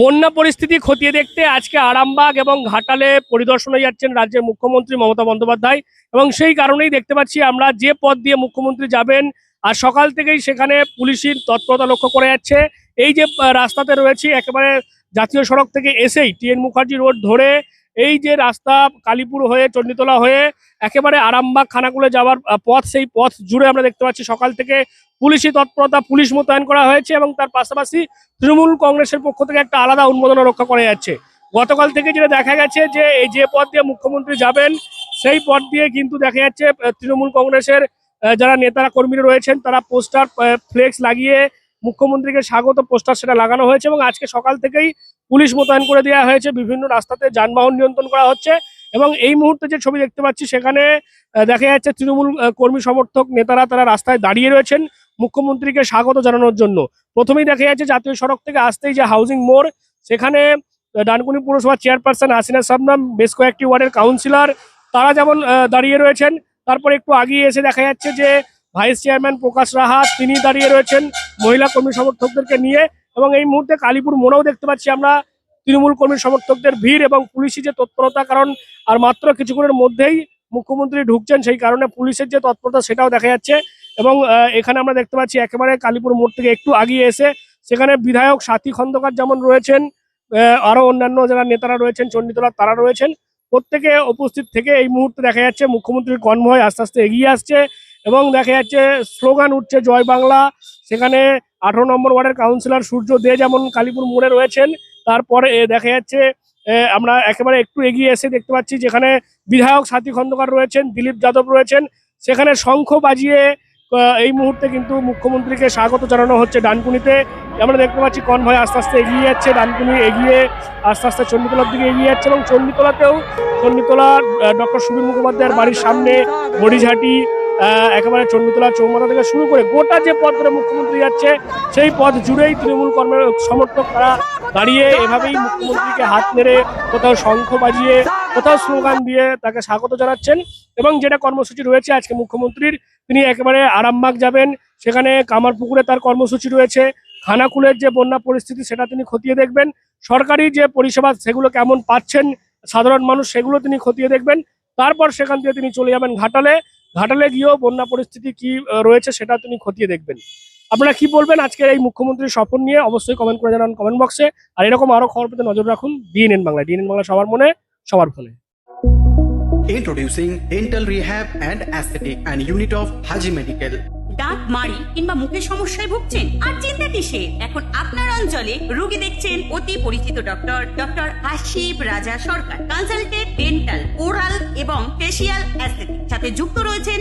বন্যা পরিস্থিতি খতিয়ে দেখতে আজকে আরামবাগ এবং ঘাটালে পরিদর্শনে যাচ্ছেন রাজ্যের মুখ্যমন্ত্রী মমতা বন্দ্যোপাধ্যায়। এবং সেই কারণেই দেখতে পাচ্ছি আমরা যে পথ দিয়ে মুখ্যমন্ত্রী যাবেন, আর সকাল থেকেই সেখানে পুলিশের তৎপরতা লক্ষ্য করা যাচ্ছে। এই যে রাস্তাতে রয়েছে একেবারে জাতীয় সড়ক থেকে এসেই টিএন মুখার্জি রোড ধরে এই যে রাস্তা কালীপুর হয়ে চণ্ডীতলা হয়ে একেবারে আরামবাগ খানাকুলে যাওয়ার পথ, সেই পথ জুড়ে আমরা দেখতে পাচ্ছি সকাল থেকে পুলিশি তৎপরতা পুলিশ মোতায়েন করা হয়েছে এবং তার পাশাপাশি তৃণমূল কংগ্রেসের পক্ষ থেকে একটা আলাদা উন্মোদনা রক্ষা করা যাচ্ছে। গতকাল থেকে যেটা দেখা গেছে যে এই যে পথ দিয়ে মুখ্যমন্ত্রী যাবেন, সেই পথ দিয়ে কিন্তু দেখা যাচ্ছে তৃণমূল কংগ্রেসের যারা নেতারা কর্মীরা রয়েছেন, তারা পোস্টার ফ্লেক্স লাগিয়ে মুখ্যমন্ত্রীকে স্বাগত পোস্টার সেটা লাগানো হয়েছে এবং আজকে সকাল থেকেই পুলিশ মোতায়েন করে দেওয়া হয়েছে, বিভিন্ন রাস্তাতে যানবাহন নিয়ন্ত্রণ করা হচ্ছে এবং এই মুহূর্তে যে ছবি দেখতে পাচ্ছি সেখানে দেখা যাচ্ছে তৃণমূল কর্মী সমর্থক নেতারা তারা রাস্তায় দাঁড়িয়ে রয়েছেন মুখ্যমন্ত্রীকে স্বাগত জানানোর জন্য। প্রথমেই দেখা যাচ্ছে জাতীয় সড়ক থেকে আসতেই যে হাউজিং মোড়, সেখানে ডানকুনি পুরসভার চেয়ারপারসন হাসিনা সাবনাম, বেশ কয়েকটি ওয়ার্ডের কাউন্সিলর, তারা যেমন দাঁড়িয়ে রয়েছেন, তারপর একটু আগিয়ে এসে দেখা যাচ্ছে যে ভাইস চেয়ারম্যান প্রকাশ রাহা তিনি দাঁড়িয়ে রয়েছেন মহিলা কর্মী সমর্থকদেরকে নিয়ে এবং এই মুহূর্তে কালীপুর মোড়েও দেখতে পাচ্ছি আমরা তৃণমূল কর্মী সমর্থকদের ভিড় এবং পুলিশি যে তৎপরতা কারণ আর মাত্র কিছুক্ষণের মধ্যেই মুখ্যমন্ত্রী ঢুকছেন সেই কারণে পুলিশের যে তৎপরতা সেটাও দেখা যাচ্ছে এবং এখানে আমরা দেখতে পাচ্ছি একেবারে কালীপুর মোড় থেকে একটু আগিয়ে এসে সেখানে বিধায়ক সাথী খন্দকার যেমন রয়েছেন আহ, আরও অন্যান্য যারা নেতারা রয়েছেন চণ্ডীতলার তারা রয়েছেন প্রত্যেকে উপস্থিত থেকে এই মুহূর্তে দেখা যাচ্ছে মুখ্যমন্ত্রীর কনভয় আস্তে আস্তে এগিয়ে আসছে। এবং দেখা যাচ্ছে স্লোগান উঠছে জয় বাংলা। সেখানে আঠারো নম্বর ওয়ার্ডের কাউন্সিলর সূর্য দে যেমন কালীপুর মোড়ে রয়েছেন, তারপরে দেখা যাচ্ছে আমরা একেবারে একটু এগিয়ে এসে দেখতে পাচ্ছি যেখানে বিধায়ক সাথী খন্দকার রয়েছেন, দিলীপ যাদব রয়েছেন। সেখানে শঙ্খ বাজিয়ে এই মুহূর্তে কিন্তু মুখ্যমন্ত্রীকে স্বাগত জানানো হচ্ছে ডানকুনিতে। আমরা দেখতে পাচ্ছি কনভয় আস্তে আস্তে এগিয়ে যাচ্ছে, ডানকুনি এগিয়ে আস্তে আস্তে চণ্ডীতলার দিকে এগিয়ে যাচ্ছে এবং চণ্ডীতলাতেও চণ্ডীতলা ডক্টর সুবীর মুখোপাধ্যায়ের বাড়ির সামনে বড়িঝাটি একেবারে চণ্ডীতলা চৌমাথা থেকে শুরু করে গোটা যে পথ ধরে মুখ্যমন্ত্রী যাচ্ছে, সেই পথ জুড়েই তৃণমূল কর্মের সমর্থক তারা দাঁড়িয়ে এভাবেই মুখ্যমন্ত্রীকে হাত নেড়ে কোথাও শঙ্খ বাজিয়ে, কোথাও স্লোগান দিয়ে তাকে স্বাগত জানাচ্ছেন। এবং যেটা কর্মসূচি রয়েছে আজকে মুখ্যমন্ত্রীর, তিনি একেবারে আরামবাগ যাবেন। সেখানে কামারপুকুরে তার কর্মসূচি রয়েছে। খানাকুলের যে বন্যা পরিস্থিতি, সেটা তিনি খতিয়ে দেখবেন। সরকারি যে পরিষেবা, সেগুলো কেমন পাচ্ছেন সাধারণ মানুষ, সেগুলো তিনি খতিয়ে দেখবেন। তারপর সেখান থেকে তিনি চলে যাবেন ঘাটালে। ঘাটালে গিয়েও বন্যা পরিস্থিতি কি রয়েছে সেটা তিনি খতিয়ে দেখবেন। আপনারা কি বলবেন? আজকের এই মুখ্যমন্ত্রীর সফর নিয়ে অবশ্যই কমেন্ট করে জানান কমেন্ট বক্সে আর এরকম আরও খবর পেতে নজর রাখুন ডিএনএন বাংলা ডিএনএন বাংলা সবার মনে সবার ফোনে Introducing Dental Rehab and Aesthetic and Unit of Haji Medical. দাঁত মাড়ি কিংবা মুখের সমস্যায় ভুগছেন? আর চিন্তা কিসে এখন আপনার অঞ্চলে রোগী দেখছেন অতি পরিচিত doctor doctor Ashib Raja Sarkar. Consultant dental oral এবং ফেসিয়াল অ্যাস্থেটিক সাথে যুক্ত